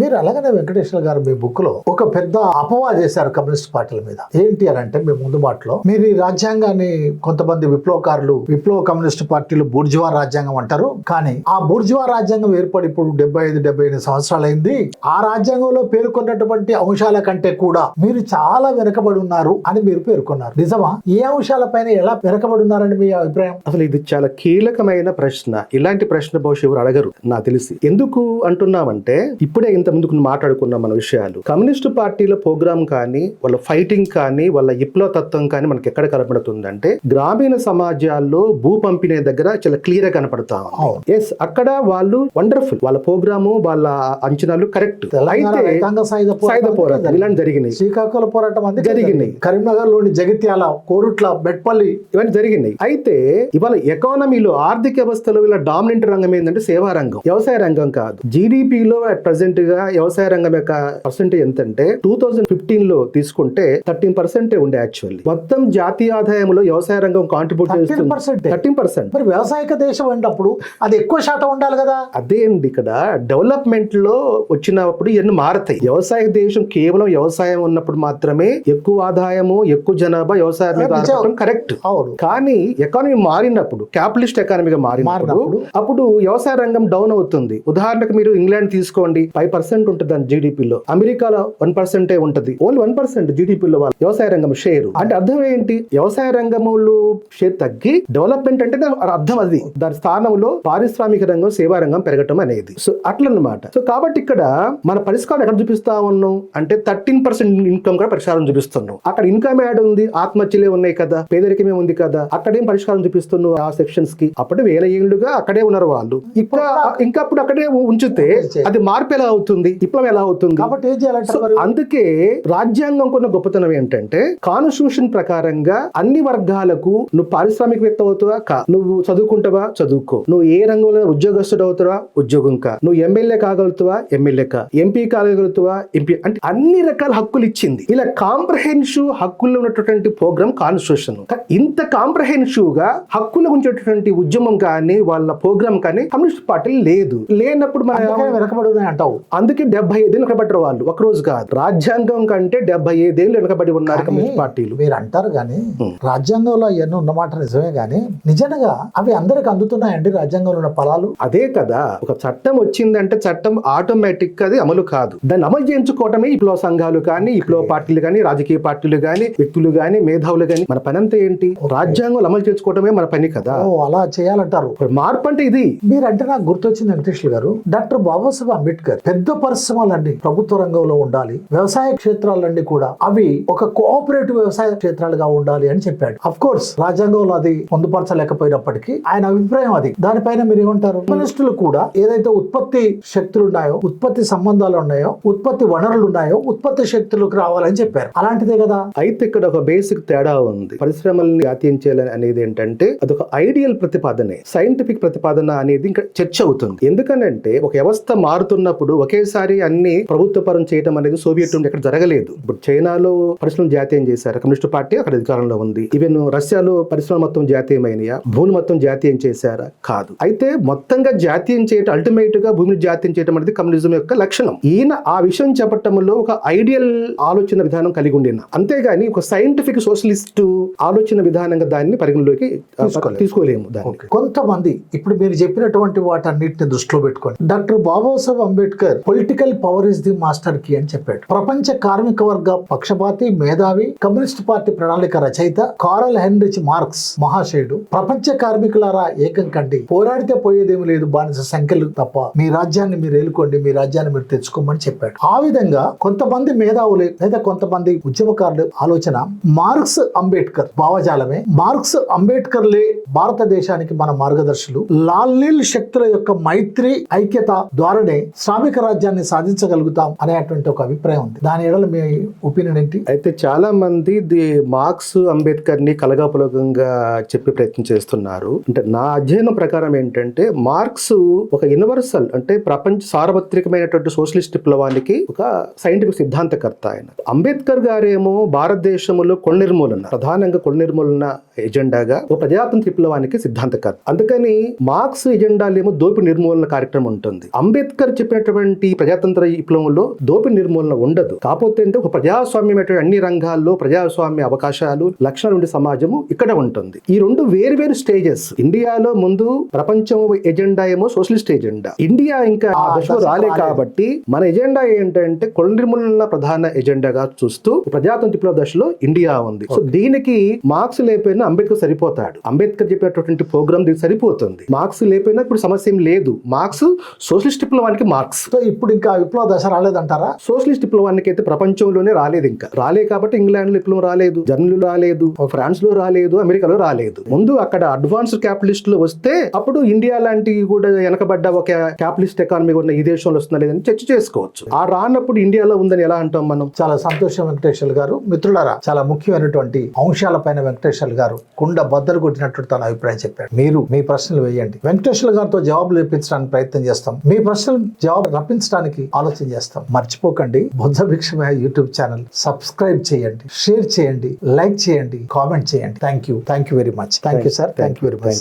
మీరు అలాగనే వెంకటేశ్వర గారు మీ బుక్లో ఒక పెద్ద అపవా చేశారు కమ్యూనిస్ట్ పార్టీల మీద. ఏంటి అని అంటే మీ ముందు మాటలో మీరు ఈ రాజ్యాంగాన్ని కొంతమంది విప్లవకారులు విప్లవ కమ్యూనిస్ట్ పార్టీలు బూర్జువా రాజ్యాంగం అంటారు. కానీ ఆ బూర్జువా రాజ్యాంగం ఏర్పడి ఇప్పుడు డెబ్బై ఐదు డెబ్బై ఎనిమిది సంవత్సరాలు అయింది. ఆ రాజ్యాంగంలో పేర్కొన్నటువంటి అంశాల కంటే కూడా మీరు చాలా వెనకబడి ఉన్నారు అని మీరు పేర్కొన్నారు. నిజమా? ఏ అంశాలపైన ఎలా వెనకబడి ఉన్నారని మీ అభిప్రాయం? అసలు ఇది చాలా కీలకమైన ప్రశ్న. ఇలాంటి ప్రశ్న బహుశా ఎవరు అడగరు నాకు తెలిసి. ఎందుకు అంటున్నామంటే ఇప్పుడే ఇంత ముందుకు మాట్లాడుకున్నాం మన విషయాలు. కమ్యూనిస్టు పార్టీల ప్రోగ్రామ్ కానీ వాళ్ళ ఫైటింగ్ కానీ వాళ్ళ విప్లవ తత్వం కానీ మనకి ఎక్కడ కనబడుతుందంటే గ్రామీణ సమాజాల్లో భూ పంపిణీ దగ్గర చాలా క్లియర్గా కనపడతా. ఎస్ అక్కడ వాళ్ళు వండర్ఫుల్ వాళ్ళ ప్రోగ్రాము వాళ్ళ అంచనాలు కరెక్ట్ అయితే సాయుధ పోరాటం ఇలాంటి జరిగినాయి. శ్రీకాకుళం పోరాటం జరిగినాయి. జరిగింది. కరీంనగర్లోని జగిత్యాల కోరుట్ల బెట్పల్లి ఇవన్నీ జరిగినాయి. అయితే ఇవాళ ఎకానమీలో ఆర్థిక వ్యవస్థలో ఇలా డామినెంట్ రంగం ఏంటంటే సేవా రంగం. వ్యవసాయ రంగం కాదు. జీడిపిలో అట్ ప్రెసెంట్ గా వ్యవసాయ రంగం యొక్క పర్సెంటేజ్ ఎంత అంటే టూ థౌజండ్ ఫిఫ్టీన్లో తీసుకుంటే థర్టీన్ పర్సెంట్ ఉండే యాక్చువల్లీ మొత్తం జాతీయ ఆదాయంలో వ్యవసాయ రంగం కాంట్రిబ్యూట్ థర్టీన్ చేస్తుంది. పర్సెంట్ థర్టీన్ పర్సెంట్ మరి వ్యవసాయక దేశం అయినప్పుడు అది ఎక్కువ శాతం ఉండాలి కదా? అదే అండి ఇక్కడ డెవలప్మెంట్లో వచ్చినప్పుడు ఇవన్నీ మారతాయి. వ్యవసాయ దేశం కేవలం వ్యవసాయం ఉన్నప్పుడు మాత్రమే ఎక్కువ ఆదాయము ఎక్కువ జనాభా వ్యవసాయం మీద కరెక్ట్ అవును. కానీ ఎకానమీ మారినప్పుడు క్యాపిటలిస్ట్ ఎకానమీగా మారినప్పుడు మారినప్పుడు? అప్పుడు వ్యవసాయ రంగం డౌన్ అవుతుంది. ఉదాహరణకు మీరు ఇంగ్లాండ్ తీసుకోండి. ఫైవ్ పర్సెంట్ ఉంటుంది దాని జీడిపిలో అమెరికాలో వన్ పర్సెంటే ఉంటుంది. ఓన్లీ వన్ పర్సెంట్ జీడిపిలో వాళ్ళ వ్యవసాయ రంగం షేర్ అంటే అర్థం ఏంటి? వ్యవసాయ రంగంలో షేర్ తగ్గి డెవలప్మెంట్ అంటే అర్థం అది. దాని స్థానంలో పారిశ్రామిక రంగం సేవా రంగం పెరగటం అనేది. సో అట్లన్నమాట. సో కాబట్టి ఇక్కడ మన పరిష్కారం ఎక్కడ చూపిస్తా ఉన్నాం? అంటే థర్టీన్ పర్సెంట్ ఇన్కమ్ కూడా పరిష్కారం చూపిస్తున్నాం. అక్కడ ఇన్కమ్ యాడ్ ఉంది ఆత్మహత్యలే ఉన్నాయి కదా పేదరికమే ఉంది కదా అక్కడేం పరిష్కారం చూపిస్తున్నావు ఆ సెక్షన్స్కి? అప్పుడే వేల ఏళ్ళుగా అక్కడే ఉన్నారు వాళ్ళు. ఇంకా ఇంకా అప్పుడు అక్కడే ఉంచితే అది మార్పు ఎలా అవుతుంది? విప్లవం ఎలా అవుతుంది? కాబట్టి ఏం అందుకే రాజ్యాంగం కొన్న గొప్పతనం ఏంటంటే కాన్స్టిట్యూషన్ ప్రకారంగా అన్ని వర్గాలకు నువ్వు పారిశ్రామికవేత్త అవుతావా? కా నువ్వు చదువుకుంటావా? చదువుకో. నువ్వు ఏ రంగంలో ఉద్యోగస్తుడు అవుతావా? ఉద్యోగం కా. నువ్వు ఎమ్మెల్యే కాగలుగుతావా? ఎమ్మెల్యే కా. ఎంపీ కాగలుగుతావా? ఎంపీ అంటే అన్ని రకాల హక్కులు ఇచ్చింది. ఇలా కాంప్రహెన్సివ్ హక్కుల్లో ఉన్నటువంటి ప్రోగ్రామ్ కాన్స్టిట్యూషన్ ఇంత కాంప్రహెన్సివ్గా హక్కుల గురించేటటువంటి ఉద్యమం కానీ వాళ్ళ ప్రోగ్రామ్ కానీ కమ్యూనిస్ట్ పార్టీ లేదు. లేనప్పుడు మన వెనకబడి అంటావు. అందుకే డెబ్బై ఐదేళ్ళు వెనకబడ్డారు వాళ్ళు. ఒక రోజు కాదు. రాజ్యాంగం కంటే డెబ్బై ఐదేళ్ళు వెనకబడి ఉన్నారు కమ్యూనిస్ట్ పార్టీలు. మీరు అంటారు కానీ రాజ్యాంగంలో అవన్నీ ఉన్నమాట నిజమే కానీ నిజంగా అవి అందరికి అందుతున్నాయండి రాజ్యాంగంలో ఉన్న ఫలాలు? అదే కదా. ఒక చట్టం వచ్చిందంటే చట్టం ఆటోమేటిక్ అది అమలు కాదు. దాన్ని అమలు చేయించుకోవటమే విప్లవ సంఘాలు కానీ విప్లవ పార్టీలు కానీ రాజకీయ పార్టీలు కానీ వ్యక్తులు కానీ మేధావులు కానీ మన పని అంతా ఏంటి? రాజ్యాంగం అమలు చేసుకోవటమే మన పని కదా. అలా చేయాలంటారు. ఇప్పుడు మార్పు అంటే ఇది. మీరంటే నాకు గుర్తొచ్చింది వెంకటేశ్వర గారు డాక్టర్ బాబాసాహెబ్ అంబేద్కర్ పెద్ద పరిశ్రమలన్నీ ప్రభుత్వ రంగంలో ఉండాలి. వ్యవసాయ క్షేత్రాలన్నీ కూడా అవి ఒక కోఆపరేటివ్ వ్యవసాయ క్షేత్రాలుగా ఉండాలి అని చెప్పాడు. అఫ్ కోర్స్ రాజ్యాంగంలో అది పొందుపరచలేకపోయినప్పటికీ ఆయన అభిప్రాయం అది. దానిపైన మీరు ఏమంటారు? కమ్యూనిస్టులు కూడా ఏదైతే ఉత్పత్తి శక్తులు ఉన్నాయో ఉత్పత్తి సంబంధాలు ఉన్నాయో ఉత్పత్తి వనరులు ఉన్నాయో ఉత్పత్తి శక్తులకు రావాలని చెప్పారు. అలాంటిదే కదా? అయితే ఇక్కడ ఒక బేసిక్ తేడా ఉంది. పరిశ్రమల్ని జాతీయం చేయాలని అనేది ఏంటంటే అదొక ఐడియల్ ప్రతిపాదనే సైంటిఫిక్ ప్రతిపాదన అనేది ఇంకా చర్చ అవుతుంది. ఎందుకనంటే ఒక వ్యవస్థ మారుతున్నప్పుడు ఒకేసారి అన్ని ప్రభుత్వ పరం చేయడం అనేది సోవియట్ యూనియన్ ఎక్కడ జరగలేదు. ఇప్పుడు చైనాలో పరిశ్రమలు జాతీయం చేశారు. కమ్యూనిస్ట్ పార్టీ అక్కడ అధికారంలో ఉంది. ఈవెన్ రష్యాలో పరిశ్రమ మొత్తం జాతీయమైనయా భూమి మొత్తం జాతీయం చేశారా? కాదు. అయితే మొత్తంగా జాతీయం చేయటం అల్టిమేట్గా భూమిని జాతీయం చేయడం అనేది కమ్యూనిజం యొక్క లక్షణం. ఈయన ఆ విషయం చెప్పటంలో ఒక ఐడియల్ ఆలోచన విధానం కలిగి ఉండిన. అంతేగాని ఒక సైంటిఫిక్ సోషలిస్ట్ ఆలోచన విధానంగా దాన్ని పరిగణలోకి తీసుకోలేము. కొంతమంది ఇప్పుడు మీరు చెప్పినటువంటి వాటన్నిటిని దృష్టిలో పెట్టుకోండి. Doctor Babasaheb Ambedkar political power is the master key అని చెప్పాడు. ప్రపంచ కార్మిక వర్గ పక్షపాతి మేధావి కమ్యూనిస్ట్ పార్టీ ప్రణాళిక రచయిత కారల్ హెన్రిచ్ మార్క్స్ మహాశయుడు. ప్రపంచ కార్మికులారా ఏకం కండి. పోరాడితే పోయేదేమి లేదు బానిస సంఖ్యలు తప్ప. మీ రాజ్యాన్ని మీరు ఏలుకోండి మీ రాజ్యాన్ని మీరు తెచ్చుకోమని చెప్పాడు. ఆ విధంగా కొంతమంది మేధావులు లేదా కొంతమంది ఉద్యమకారులు ఆలోచన మార్క్స్ అంబేద్కర్ భావజాలమే. మార్క్స్ అంబేద్కర్లే భారతదేశానికి మన మార్గదర్శులు. లాల్నీల్ శక్తుల యొక్క మైత్రి ఐక్యత ద్వారానే శ్రామిక రాజ్యాన్ని సాధించగలుగుతాం అనేటువంటి ఒక అభిప్రాయం ఉంది. దాని ఎడల మీ ఒపీనియన్ ఏంటి? అయితే చాలా మంది ది మార్క్స్ అంబేద్కర్ని కలగాపులకంగా చెప్పే ప్రయత్నం చేస్తున్నారు. అంటే నా అధ్యయనం ప్రకారం ఏంటంటే మార్క్స్ ఒక యూనివర్సల్ అంటే ప్రపంచ సార్వత్రికమైనటువంటి సోషలిస్ట్ విప్లవానికి ఒక సైంటిఫిక్ సిద్ధాంతకర్త ఆయన. అంబేద్కర్ గారేమో భారతదేశంలో కొల నిర్మూలన ప్రధానంగా కొల నిర్మూలన ఎజెండాగా ఒక ప్రజాతంత్ర విప్లవానికి సిద్ధాంతకర్త. అందుకని మార్క్స్ ఎజెండాలేమో దోపి నిర్మూలన కార్యక్రమం ఉంటుంది. అంబేద్కర్ చెప్పినటువంటి ఇలాంటి ప్రజాతంత్ర విప్లవంలో దోపిడీ నిర్మూలన ఉండదు. కాకపోతే అంటే ఒక ప్రజాస్వామ్యమైనటువంటి అన్ని రంగాల్లో ప్రజాస్వామ్య అవకాశాలు లక్షణాలు ఉండే సమాజము ఇక్కడ ఉంటుంది. ఈ రెండు వేరు వేరు స్టేజెస్ ఇండియాలో ముందు ప్రపంచం ఎజెండా ఏమో సోషలిస్ట్ ఎజెండా. ఇండియా ఇంకా ఆ దశలో రాలే. కాబట్టి మన ఎజెండా ఏంటంటే కుల నిర్మూలన ప్రధాన ఎజెండాగా చూస్తూ ప్రజాతంత్ర విప్లవ దశలో ఇండియా ఉంది. సో దీనికి మార్క్స్ లేకపోయినా అంబేద్కర్ సరిపోతాడు. అంబేద్కర్ చెప్పినటువంటి ప్రోగ్రామ్ దీనికి సరిపోతుంది. మార్క్స్ లేకపోయినా ఇప్పుడు సమస్య ఏం లేదు. మార్క్స్ సోషలిస్ట్ విప్లవానికి మార్క్స్. సో ఇప్పుడు ఇంకా విప్లవ దశ రాలేదంటారా? సోషలిస్ట్ విప్లవానికి అయితే ప్రపంచంలోనే రాలేదు ఇంకా. రాలే కాబట్టి ఇంగ్లాండ్లో విప్లవం రాలేదు జర్మనీలో రాలేదు ఫ్రాన్స్లో రాలేదు అమెరికాలో రాలేదు. ముందు అక్కడ అడ్వాన్స్డ్ క్యాపిటలిస్ట్లో వస్తే అప్పుడు ఇండియా లాంటి కూడా వెనకబడ్డ ఒక క్యాపిటలిస్ట్ ఎకానమీ ఉన్న ఈ దేశంలో వస్తుందా లేదని చర్చ చేసుకోవచ్చు. ఆ రానప్పుడు ఇండియాలో ఉందని ఎలా అంటాం మనం? చాలా సంతోషం వెంకటేశ్వర గారు. మిత్రులారా చాలా ముఖ్యమైనటువంటి అంశాలపైన వెంకటేశ్వర గారు కుండ బద్దలు కొట్టినట్టు తన అభిప్రాయం చెప్పాడు మీరు మీ ప్రశ్నలు వేయండి. వెంకటేశ్వర గారితో జవాబులు ఇప్పించడానికి ప్రయత్నం చేస్తాం. మీ ప్రశ్నలు జవాబు రప్పించడానికి ఆలోచన చేస్తాం. మర్చిపోకండి. బుద్ధ భిక్షమే యూట్యూబ్ ఛానల్ సబ్స్క్రైబ్ చేయండి. షేర్ చేయండి. లైక్ చేయండి. కామెంట్ చేయండి. Thank you thank you very much. Thank you sir. Thank you very much sir.